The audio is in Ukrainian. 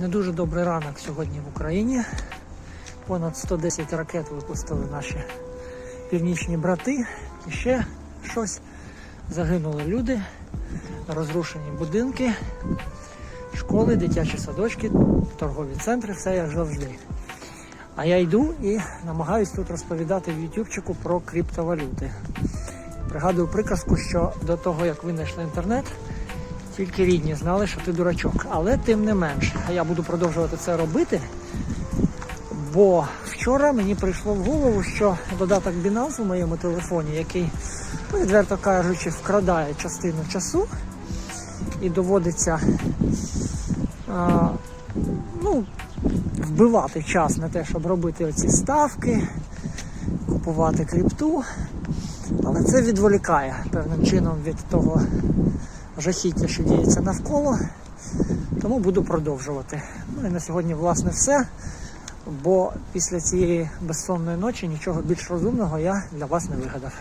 Не дуже добрий ранок сьогодні в Україні. Понад 110 ракет випустили наші північні брати. І ще щось. Загинули люди, розрушені будинки, школи, дитячі садочки, торгові центри, все як завжди. А я йду і намагаюсь тут розповідати в Ютубчику про криптовалюти. Пригадую приказку, що до того, як винайшли інтернет, тільки рідні знали, що ти дурачок. Але тим не менш, а я буду продовжувати це робити. Бо вчора мені прийшло в голову, що додаток Binance у моєму телефоні, який, ну, відверто кажучи, вкрадає частину часу і доводиться а, ну, вбивати час на те, щоб робити оці ставки, купувати крипту. Але це відволікає певним чином від того жахіття, що діється навколо. Тому буду продовжувати. Ну і на сьогодні, власне, все. Бо після цієї безсонної ночі нічого більш розумного я для вас не вигадав.